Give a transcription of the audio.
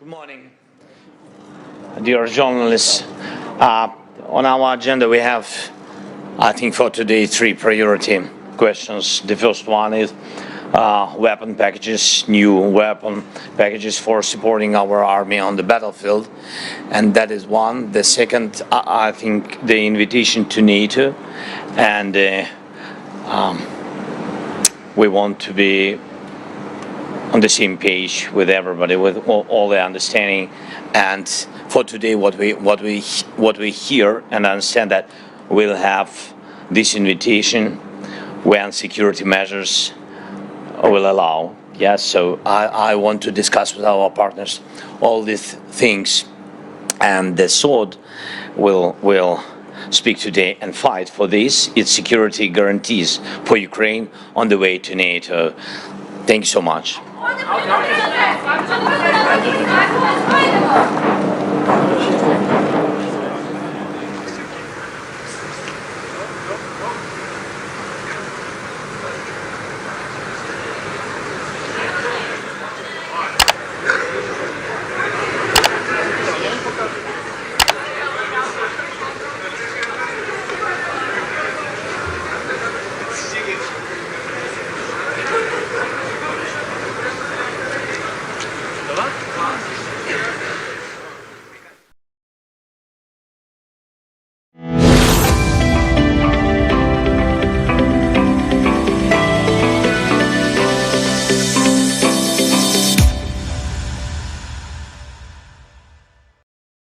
Good morning, dear journalists. Uh, on our agenda, we have, I think, for today, three priority questions. The first one is uh, weapon packages, new weapon packages for supporting our army on the battlefield, and that is one. The second, I, think, the invitation to NATO, and uh, um, we want to be on the same page with everybody, with all, all the understanding. And for today, what we what we what we hear and understand that we'll have this invitation when security measures will allow. Yes, so I, I want to discuss with our partners all these things, and the sword will will speak today and fight for this. Its security guarantees for Ukraine on the way to NATO. Thank you so much.